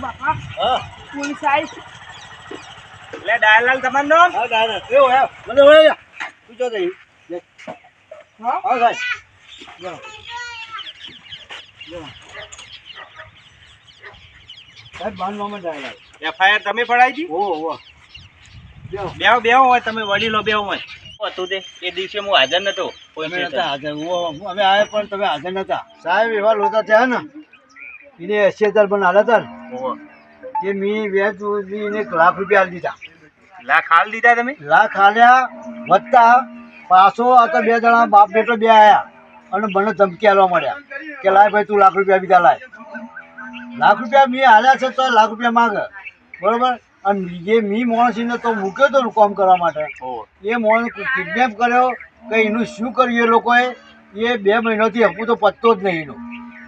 બાપા. હા. એટલે ડાયલાલ તમારું નામ હા મને તું જો હા? સાહેબ જો. જો. સાહેબ બાંધવામાં ડાયલા એફઆઈઆર તમે પડાવી હતી ઓ ઓ બેહો બેહો હોય તમે વડીલો બે હોય. હતું તે એ દિવસે હું હાજર નતો. કોઈ તમે નતા હાજર. હું અમે આવ્યા પણ તમે હાજર નતા. સાહેબ એવા લોતા થયા ને. એને એસી હજાર પણ હાલતા ને. કે મેં બે એક લાખ રૂપિયા આલી દીધા. લાખ હાલ દીધા તમે? લાખ હાલ્યા વત્તા પાછો આતા બે જણા બાપ બેટો બે આયા અને મને ધમકી આલવા મળ્યા કે લાય ભાઈ તું લાખ રૂપિયા બીજા લાય. લાખ રૂપિયા મેં હાલ્યા છે તો લાખ રૂપિયા માંગે. બરોબર? અને જે મી માણસીને તો મૂક્યો તો કામ કરવા માટે. એ માણસ કિડનેપ કર્યો કે એનું શું કર્યું એ લોકોએ? એ બે મહિનાથી હપું તો પત્તો જ નહીં એનો.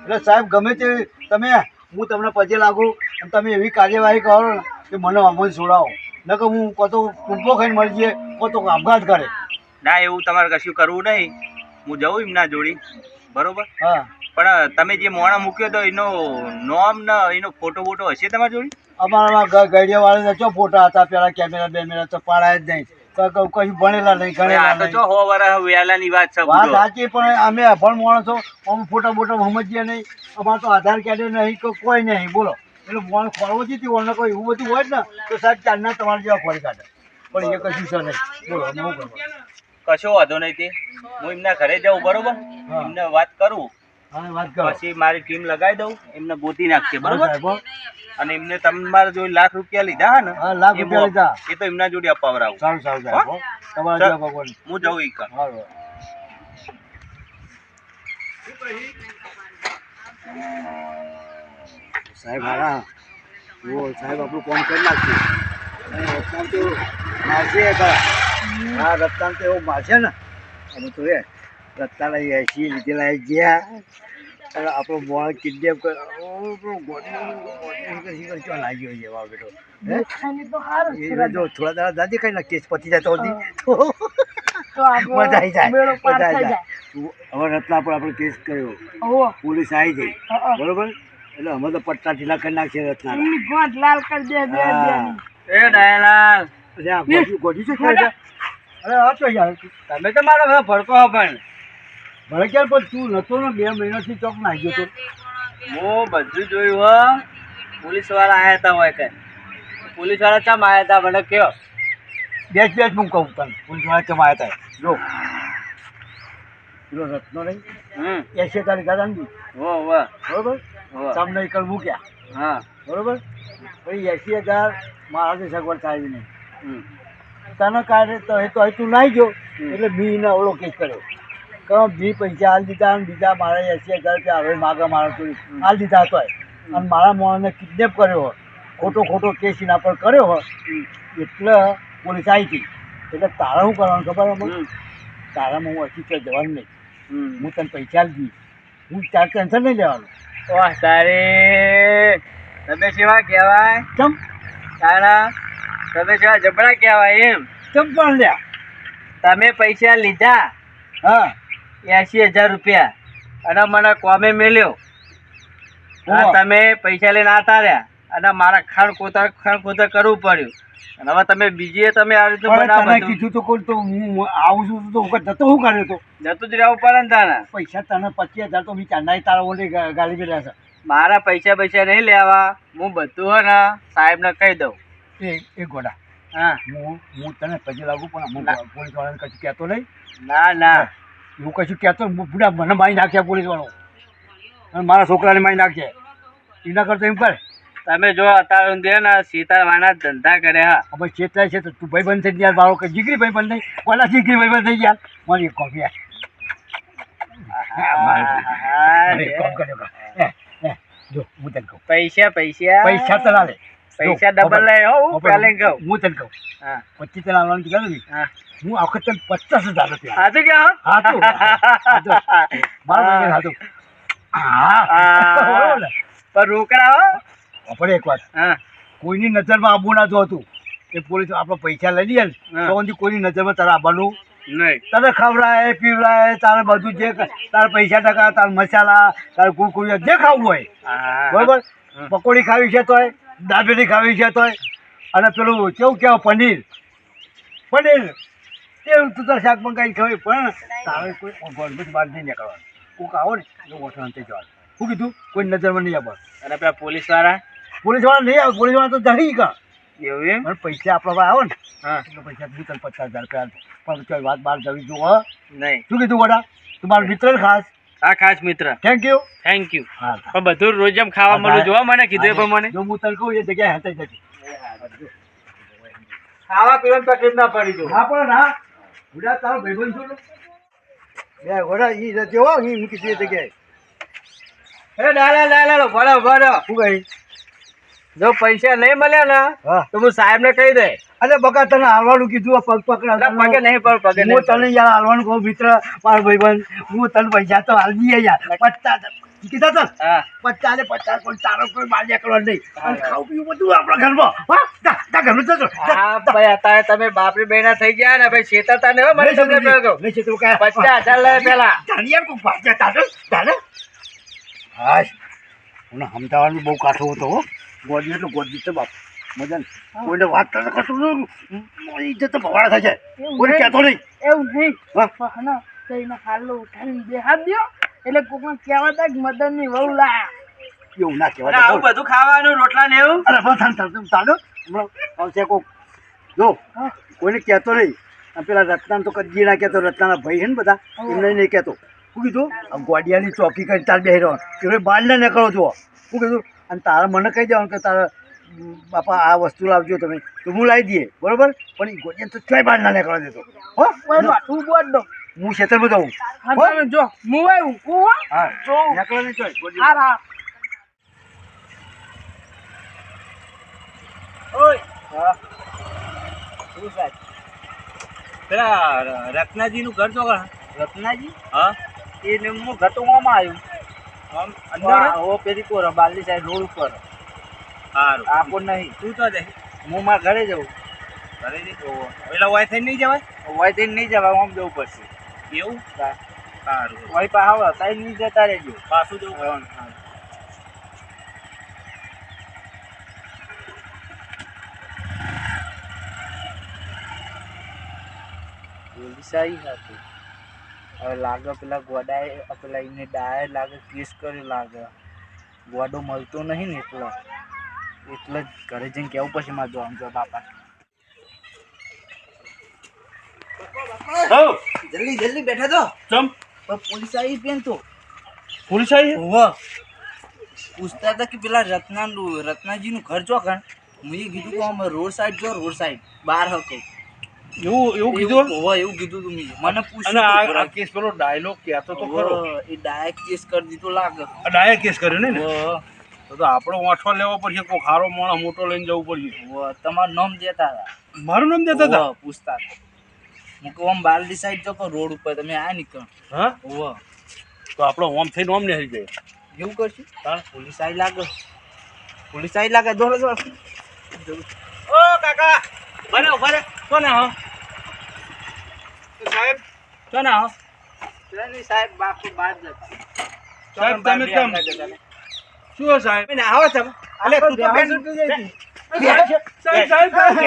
એટલે સાહેબ ગમે તે તમે હું તમને પજે લાગુ અને તમે એવી કાર્યવાહી કરો ને કે મને અમલ છોડાવો નકર હું કોતો તો ખાઈને મળી જઈએ કો આપઘાત કરે. ના એવું તમારે કશું કરવું નહીં. હું જઉં એમના જોડી. બરોબર? હા. પણ તમે જે મોણા મૂક્યો તો એનો નોમ ને એનો ફોટો બોટો હશે તમારી જોડે? અમારા ગઈડિયા વાળાના ચો ફોટા હતા પેલા કેમેરા બેમેરા તો પાડાય જ નહીં. કશું ભણેલા નહીં ગણેલા તો નહીં ચો હો વહેલાની વાત છે વાત. સાચી પણ અમે અભણ માણસો અમે ફોટા બોટા સમજીએ નહીં. અમારે તો આધાર કાર્ડ નહીં કે કોઈ નહીં બોલો. એટલે મોણ ખોરવો જ ઓને કોઈ એવું બધું હોય ને તો સાહેબ ચારના તમારા જેવા ખોરી કાઢે. પણ એ કશું છે નહીં. બોલો કરવા કશો વાંધો નહીં તે. હું એમના ઘરે જાઉં બરોબર? હા. એમને હા વાત કરો. પછી મારી ટીમ લગાવી દઉં એમને ગોતી નાખશે બરોબર? અને એમને તમારા જોડે લાખ રૂપિયા લીધા હે ને લાખ એ રૂપિયા લીધા. એ તો એમના જોડે અપાવરાવું સારું સારું સાહેબ. તમારા ભગવાન. હું જઉં ઈ કર સાહેબ હારા. ઓ સાહેબ આપણું કોમ કરી નાખશે અને રસ્તામાં તો મારશે હા રસ્તામાં તો એવું મારશે ને? અમે તો એ લઈ એસી લીધેલા ગયા અને આપણો બોલ કિડનેપ કર લાગ્યો છે વાવ બેટો જો થોડા દાડા દાદી કઈ કેસ પતી જાય તો સુધી તો તો આપણો મજા આવી જાય મજા આવી જાય હવે રત્ના પર આપણે કેસ કર્યો પોલીસ આવી હા. બરોબર એટલે અમે તો પટ્ટા ઢીલા કરી નાખીએ રત્ના ગોઠ લાલ કરી દે એ ડાયલાલ ગોઠી છે અરે આ તો યાર તમે તો મારો ભડકો પણ ભલે ક્યારે પણ તું નતો ને બે મહિનાથી ચોક નાખી ગયો તો. હું બધું જોયું હો. પોલીસવાળા આયા હતા હોય કઈ પોલીસવાળા ચમ આયા હતા? મને કયો બેસ બેસ હું કહું તને. પોલીસવાળા આવ્યા હતા જો. પેલો રત્નો નહીં હમ. એસી તારીખ હતા ને હો હો. બરોબર. તમને એક મૂક્યા. હા. બરોબર? પછી એસી હજાર મારાથી સગવડ થાય નહીં. તને કાઢે તો એ તો તું નાઈ ગયો. એટલે બી ને ઓળો કેસ કર્યો. કહો બી પૈસા હાલ દીધા અને બીજા મારા એસી હજાર રૂપિયા હવે માગા મારા તો હાલ દીધા હતો અને મારા મોણને કિડનેપ કર્યો હોય ખોટો ખોટો કેસ એના પર કર્યો હોય એટલે પોલીસ આવી હતી એટલે તારા શું કરવાનું ખબર હમ. તારામાં હું હજી ક્યાંય જવાનું નહીં. હું તને પૈસા આપી હું તાર ટેન્શન નહીં લેવાનું. વાહ તારે તમે સેવા કહેવાય? ચમ તારા તમે સેવા જબરા કહેવાય એમ. ચમ પણ લ્યા? તમે પૈસા લીધા. હા. એસી હજાર રૂપિયા. અને મને કોમે મેલ્યો. તમે પૈસા લઈને આતા રહ્યા. અને મારા ખાણ કોતર ખાણ કોતર કરવું પડ્યું. અને હવે તમે બીજી તમે આ રીતે તને કીધું તો કોઈ તો હું આવું છું તો હું જતો હું કર્યો તો? જતો જ રહેવું પડે ને તારા. પૈસા તને પચીસ હજાર તો મેં ચાંદા તારા ઓલે ગાડી પે રહ્યા મારા પૈસા પૈસા નહીં લેવા. હું બધું હે ને સાહેબને કહી દઉં. એ એ ગોડા. હા. હું હું તને પછી લાગુ પણ હું ના. પોલીસ વાળાને કશું કહેતો નહીં. ના ના. એવું કશું કહેતો. બુડા મને મારી નાખ્યા પોલીસવાળો અને મારા છોકરાને મારી નાખશે. એના કરતો એમ કર. તમે જો અત્યારે દે ને સીતારામાના ધંધા કર્યા હવે ચેતા છે તો તું ભાઈ બંધ થઈ ગયા મારો કે જીગરી ભાઈ બંધ નહીં? કોના જીગરી ભાઈ બંધ થઈ ગયા. મારી એક કોફી જો હું તને કહું. પૈસા પૈસા. પૈસા લે પૈસા ડબલ લઈ પહેલે કહું. હું તને કહું. હા. પચીસ તને આવવાનું કીધું ને હા. હું આ વખત તને પચાસ હજાર રૂપિયા સાચું કે હા? હાચું. મારું હા. હા. પણ રોકડા આપણે એક વાત. હા. કોઈની નજરમાં આવવું ના જોતું એ પોલીસ આપણે પૈસા લઈ લઈએ ને. તો કોઈની નજરમાં તારે આવવાનું નહીં. તને ખવડાય પીવડાય તારે બધું જે તારે પૈસા ટકા તારે મસાલા તારે કુરકુરિયા જે ખાવું હોય. બરોબર? પકોડી ખાવી છે તોય. દાબેલી ખાવી છે તોય. અને પેલું કેવું કેવું પનીર. પનીર. એવું તું તાર શાક મંગાવી ખવાય પણ તારે કોઈ ગોળમાંથી બહાર નહીં નીકળવાનું. કોક આવો ને ઓઠો અંતે જવાનું. શું કીધું? કોઈ નજરમાં નહીં આવવાનું. અને પેલા પોલીસવાળા પોલીસવાળા નહીં આવે પોલીસવાળા તો જઈ કા એવું એમ? પણ પૈસા આપણા પાસે આવો ને. હા. એટલે પૈસા હું તને પચાસ હજાર રૂપિયા. પણ વાત બહાર જવી જુઓ નહીં. શું કીધું ગોડા તું મારો મિત્ર ખાસ. હા ખાસ મિત્ર. થેન્ક યુ થેન્ક યુ હા પણ બધું રોજ એમ ખાવા મળ્યું જોવા મને કીધું પણ મને જો હું તને કહું એ જગ્યાએ હતાઈ જતી ખાવા પીવાની તકલીફ ના પડી જો. હા પણ હા. ગુડા તારો ભાઈબંધ છું? બે ઘોડા ઈ રજે હો ઈ મૂકી દે જગ્યાએ. એ ડાલા ડાલા ભરો ભરો શું કહી? જો પૈસા નહીં મળ્યા ને હા. તો હું સાહેબ ને કહી દે. અરે બકા તને હાલવાનું કીધું પગ પકડ પગે નહીં પગ પગે હું તને યાર હાલવાનું કહું મિત્ર મારો ભાઈબંધ. હું તને પૈસા તો હાલ દઈએ યાર. પચાસ કીધા તને? પચાસ ને પચાસ પણ તારો કોઈ માલ્યા કરવા નહીં. અને ખાવું પીવું બધું આપણા ઘરમાં. હા તા ઘરનું હા ભાઈ અત્યારે તમે બાપરી બહેના થઈ ગયા ને ભાઈ છેતરતા હો, મને તમને કહ્યું નહીં છે તું કાંઈ. પચાસ હજાર લે પેલા. જાણી યાર કોઈ ભાગ્યા તારે તારે મને સમજાવવાનું બહુ કાઠો હતો હો. ગોડી એટલે ગોડી તો બાપ. મજા કોઈને વાત તો કરતો ઇજ્જત તો ભવાડા થાય છે. કોઈને કહેતો નહીં. એવું નહીં. હા. જઈને હાલો બે હાથ દિવ્ય એટલે કોકને કહેવાતા કે મદનની વહુ લા એવું ના કહેવાય આવું બધું ખાવાનું રોટલા ને એવું? અરે બસ થાન થાન ચાલો હમણાં આવશે કોક. જો કોઈને કહેતો નહીં. આ પેલા રત્નાને તો કદી ના કહેતો. રત્નાના ભાઈ છે ને બધા. એમને નહીં કહેતો. શું કીધું આ ગોડિયાની ચોકી કરી તાર બેહી રહ્યો. ભાઈ બહાર ના નીકળો છો શું કીધું અને તારા મને કહી દેવાનું કે તારે બાપા આ વસ્તુ લાવજો તમે. તો હું લાવી દઈએ બરોબર? પણ એ ગોડિયા તો ચોય બહાર ના નીકળવા દેતો. હો? માથું બોટ હું જો હું આવ્યું હા જો. નીકળો નહીં ચોય હા હા. ઓય. હા. શું સાહેબ? પેલા રત્નાજી નું ઘર તો રત્નાજી? હા. એ હું આવ્યું. અંદર? ઓ પેલી કોર બાલની સાઈડ રોડ ઉપર. સારું. આ નહીં. તું તો જઈ હું મારા ઘરે જવું ઘરે જઈ વાય થઈને નહીં જવાય? વાય થઈને નહીં જવાય આમ જવું પડશે. એવું? સારું. વાય પા આવો તાઈ નહીં જતા રહેજો. પાછું જવું પોલીસ આવી હતી. હવે લાગે પેલા ગોડાએ પેલા એને ડાયે લાગે કેસ કર્યો લાગે. ગોડો મળતો નહીં ને એટલો એટલે જ ઘરે જઈને કેવું પછી મારે જોવાનું જો બાપા. જલ્દી જલ્દી બેઠા તો. ચમ? પોલીસ આવી પેન તો. પોલીસ આવી હોવા પૂછતા હતા કે પેલા રત્ના રત્નાજીનું ઘર જો કણ મેં કીધું કે અમે રોડ સાઈડ જો રોડ સાઈડ. બહાર હકો એવું એવું કીધું? હોવા એવું કીધું તું મને પૂછ્યું અને આ કેસ પેલો ડાયલોગ કહેતો તો ખરો. એ ડાયક કેસ કરી દીધો લાગે. ડાયક કેસ કર્યો ને? તો તો આપણો વાંચવા લેવો પડશે કોઈ ખારો માણસ મોટો લઈને જવું પડશે. તમારું નામ દેતા હતા. મારું નામ દેતા હતા? પૂછતા હતા. હું કહું આમ બાલડી સાઈડ જો રોડ ઉપર તમે આ નીકળો. હા? હોવ તો આપણો ઓમ થઈને ઓમ નહીં જાય. એવું કરશું? તાર પોલીસ આવી લાગે. પોલીસ આવી લાગે દોડો દોડો. ઓ કાકા! ભરે ભરે કોને હો? સાહેબ? કોને હો? સાહેબ બાપુ બાદ જતા. સાહેબ તમે કેમ? શું સાહેબ સાહેબ આવો તમે અલે તું તો બેન. સાહેબ સાહેબ સાહેબ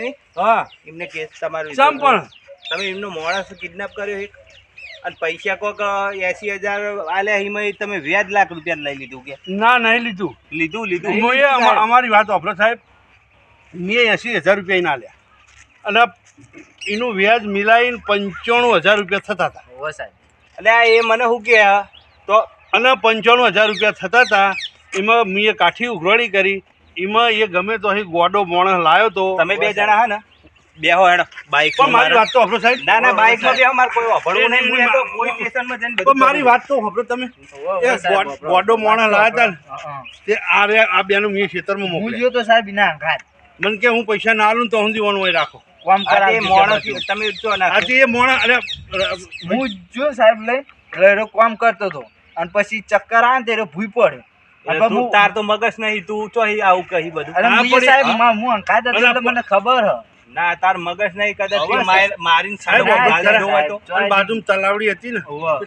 ને એમને કેસ તમારું તમે એમનો માણસ કિડનેપ કર્યો એક. અને પૈસા કોક એસી હજાર આલ્યા એમાં તમે વ્યાજ લાખ રૂપિયા લઈ લીધું કે? ના નહીં લીધું. લીધું લીધું. અમારી વાત વાપરો સાહેબ. મેં એંસી હજાર રૂપિયા એના આલ્યા. અને એનું વ્યાજ મિલાવીને પંચાણું હજાર રૂપિયા થતા હતા. હો સાહેબ. એટલે આ એ મને શું કે તો અને પંચાણું હજાર રૂપિયા થતા હતા. એમાં મેં કાઠી ઉઘરાણી કરી. એમાં એ ગમે તો અહીં ગોડો મોણસ લાવ્યો તો તમે બે જણા હા ને? બેહો હેડો. બાઈક પણ મારી વાત તો સાંભળો સાહેબ. ના ના બાઈકમાં બેહો માર કોઈ વાપરવું નહીં, હું તો કોઈ સ્ટેશનમાં જઈને પણ મારી વાત તો સાંભળો તમે. એ ગોડ- લાવ્યા હતા તે આ રે આ બેનું માં ખેતરમાં હું મોકલ્યા. જો તો સાહેબ ના ઘાત મને કે હું પૈસા ના આલું તો હું દીવાનું હોય રાખો કામ કરાવી મોણસ તમે જો ના આજે એ મોણા અરે હું જો સાહેબ લઈ લહેરો કામ કરતો તો અને પછી ચક્કર આવે તેરે ત્યારે ભૂઈ હું- તાર તો મગજ નહીં તું ચો આવું કહી બધું? હા, સાહેબ હા. માં હું પણ- મને ખબર હ. ના તાર મગજ નહીં કદાચ મારીને તો. બાજુમાં તલાવડી હતી ને.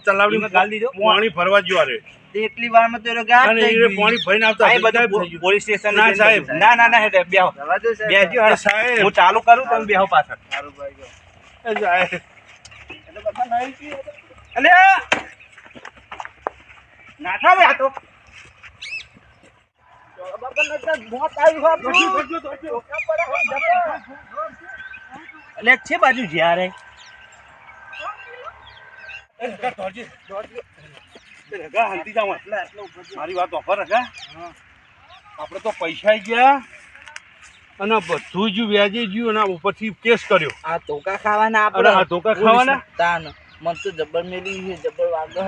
તલાવડી માં ગાલી દીધો? પાણી ફરવા જ્યો રે તે એટલી તો ગાયબ અને એ પાણી ભરીને આવતા બધું ગયું. પોલીસ સ્ટેશન ના, સાહેબ. ના ના ના હેડે બેહો. જવા સાહેબ. હું ચાલુ કરું તમે બેહો પાછળ. સારું ભાઈ જો. એ સાહેબ. એટલે બધા નહીં પીએ. અલે! નાઠા બે તો. બાબા નતા મોત આવી હોય તો. અલે છે બાજુ જ્યારે રગા ધોરજી. એ રગા હાલતી જાઓ એમ. મારી વાત ઓફર રગા આપણે તો પૈસા ગયા અને બધું જ વ્યાજે ગયું અને ઉપરથી કેસ કર્યો આ ધોકા ખાવાના આપણે આ ધોકા ખાવાના? તાન મન તો જબર મેલી છે જબર વાગે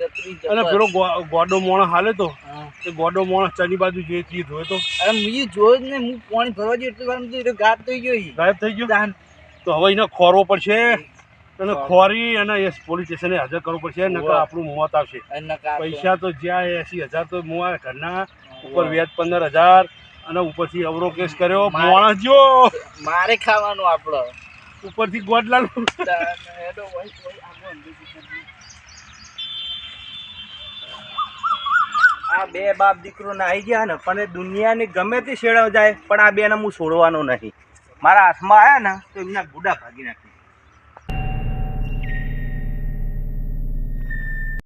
ચતરી જબર અને પેલો ગો- ગોડો મોણો હાલે તો હા. એ ગોડો મોણો ચાની બાજુ જે તે જોયો તો અરે મુઈ જોયો જ ને હું પાણી ભરવા જઈ એટલી વાર તો ગાત થઈ ગયો. ગાયબ થઈ ગયો તાન તો હવે એને ખોરવો પડશે અને ખોરી અને એ પોલીસ સ્ટેશને હાજર કરવું પડશે નકર. આપણું મોત આવશે. પૈસા તો જ્યાં એસી હજાર તો મોં ઘરના ઉપર વ્યાજ પંદર હજાર અને ઉપરથી અવરો કેસ કર્યો. માણસ જો! મારે ખાવાનું આપણો ઉપરથી ગોડલાલ. આ બે બાપ દીકરો ને આવી ગયા ને પણ એ દુનિયાની ગમે તે શેડો જાય પણ આ બેને હું છોડવાનો નહીં. મારા હાથમાં આવ્યા ને તો એમના ગુડા ભાગી નાખી